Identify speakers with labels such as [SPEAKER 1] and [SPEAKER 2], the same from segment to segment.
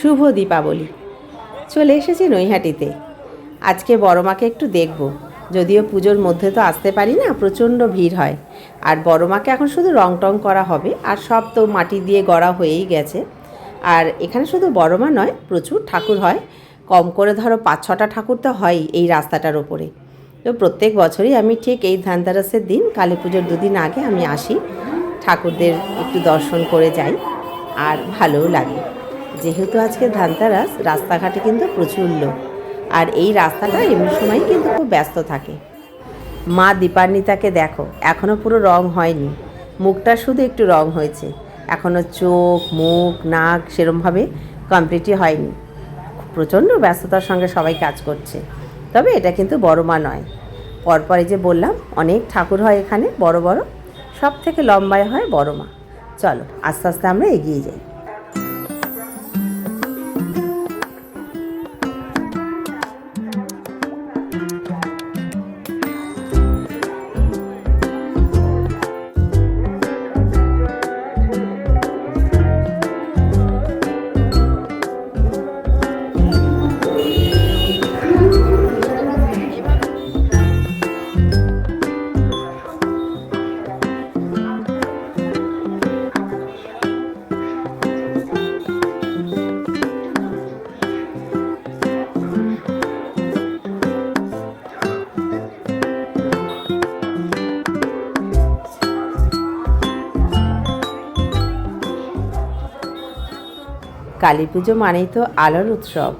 [SPEAKER 1] শুভ দীপাবলি। চলে এসেছি নৈহাটিতে। আজকে বড় মাকে একটু দেখব। যদিও পুজোর মধ্যে তো আসতে পারি না, প্রচণ্ড ভিড় হয়। আর বড় মাকে এখন শুধু রং টং করা হবে, আর সব তো মাটি দিয়ে গড়া হয়েই গেছে। আর এখানে শুধু বড় মা নয়, প্রচুর ঠাকুর হয়। কম করে ধরো পাঁচ ছটা ঠাকুর তো হয়ই এই রাস্তাটার ওপরে। তো প্রত্যেক বছরই আমি ঠিক এই ধানতেরাসের দিন, কালী পুজোর দুদিন আগে আমি আসি, ঠাকুরদের একটু দর্শন করে যাই, আর ভালোও লাগে। যেহেতু আজকে ধানতেরাস, রাস্তাঘাটে কিন্তু প্রচুর লোক। আর এই রাস্তাটা এমনি সময় কিন্তু খুব ব্যস্ত থাকে। মা দীপান্বিতাকে দেখো এখনও পুরো রং হয়নি। মুখটা শুধু একটু রং হয়েছে। এখনও চোখ, মুখ, নাক সেরমভাবে কমপ্লিটই হয়নি। প্রচণ্ড ব্যস্ততার সঙ্গে সবাই কাজ করছে। তবে এটা কিন্তু বড় মা নয়। পরপরে যে বললাম, অনেক ঠাকুর হয় এখানে, বড় বড়। সব থেকে লম্বায় হয় বড় মা। চলো, আস্তে আস্তে আমরা এগিয়ে যাই। কালী পুজো মানেই তো আলোর উৎসব।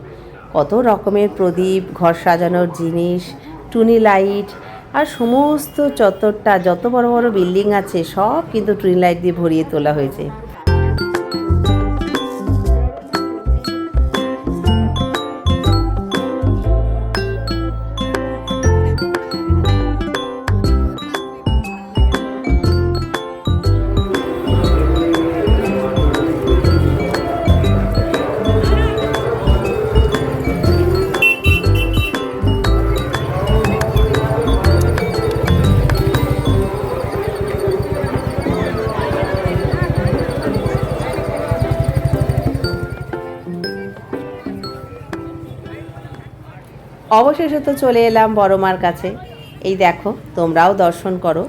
[SPEAKER 1] কত রকমের প্রদীপ, ঘর সাজানোর জিনিস, টুনি লাইট আর সমস্ত চত্বরটা, যত বড় বড় বিল্ডিং আছে, সব কিন্তু টুনি লাইট দিয়ে ভরিয়ে তোলা হয়েছে। অবশেষে তো চলে এলাম বড় মার কাছে। এই দেখো, তোমরাও দর্শন করো।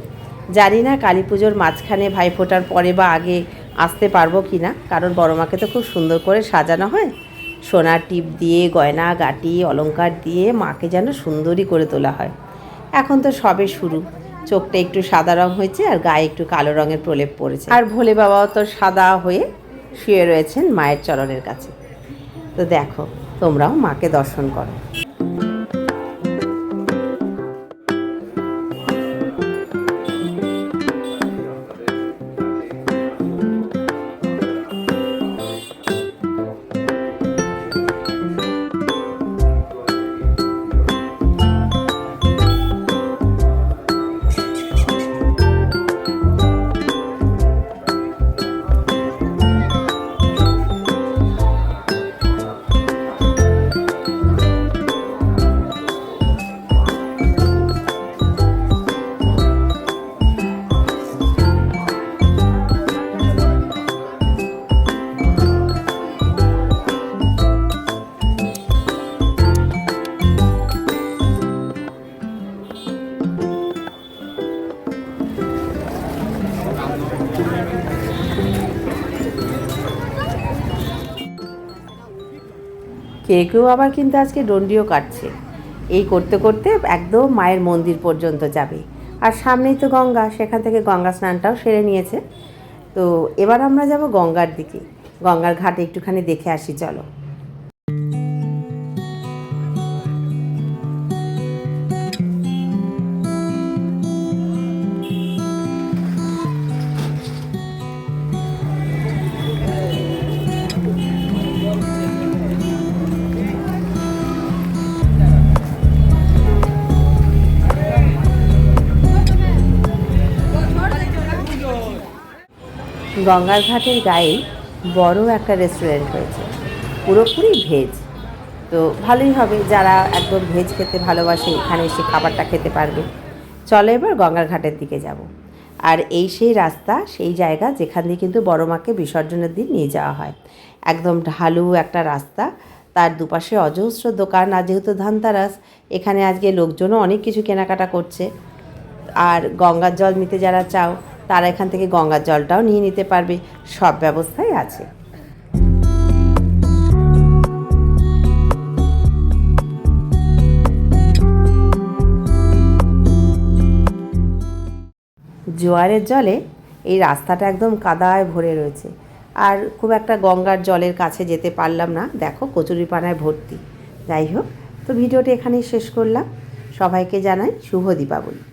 [SPEAKER 1] জানি না কালী পুজোর মাঝখানে ভাইফোঁটার পরে বা আগে আসতে পারব কি না কারণ বড় মাকে তো খুব সুন্দর করে সাজানো হয়। সোনার টিপ দিয়ে, গয়না, গাটি, অলংকার দিয়ে মাকে যেন সুন্দরই করে তোলা হয়। এখন তো সবে শুরু। চোখটা একটু সাদা রং হয়েছে আর গায়ে একটু কালো রঙের প্রলেপ পড়েছে। আর ভোলে বাবাও তো সাদা হয়ে শুয়ে রয়েছেন মায়ের চরণের কাছে। তো দেখো, তোমরাও মাকে দর্শন করো। কেউ কেউ আবার কিন্তু আজকে ডন্ডিও কাটছে। এই করতে করতে একদম মায়ের মন্দির পর্যন্ত যাবে। আর সামনেই তো গঙ্গা, সেখান থেকে গঙ্গা স্নানটাও সেরে নিয়েছে। তো এবার আমরা যাব গঙ্গার দিকে। গঙ্গার ঘাটে একটুখানি দেখে আসি, চলো। গঙ্গার ঘাটের গায়ে বড় একটা রেস্টুরেন্ট হয়েছে। পুরোপুরি ভেজ তো ভালোই হবে, যারা একদম ভেজ খেতে ভালোবাসে, এখানে এসে খাবারটা খেতে পারবে। চলো এবার গঙ্গার ঘাটের দিকে যাব। আর এই সেই রাস্তা, সেই জায়গা যেখান দিয়ে কিন্তু বড় মাকে বিসর্জনের দিন নিয়ে যাওয়া হয়। একদম ঢালু একটা রাস্তা, তার দুপাশে অজস্র দোকান আর যেহেতু ধানতারাস, এখানে আজকে লোকজনও অনেক কিছু কেনাকাটা করছে। আর গঙ্গার জল নিতে যারা চাও তারা এখান থেকে গঙ্গার জলটাও নিয়ে নিতে পারবে। সব ব্যবস্থাই আছে। জোয়ারের জলে এই রাস্তাটা একদম কাদায় ভরে রয়েছে। আর খুব একটা গঙ্গার জলের কাছে যেতে পারলাম না। দেখো কচুরিপানায় ভর্তি। যাই হোক, তো ভিডিওটি এখানেই শেষ করলাম। সবাইকে জানাই শুভ দীপাবলি।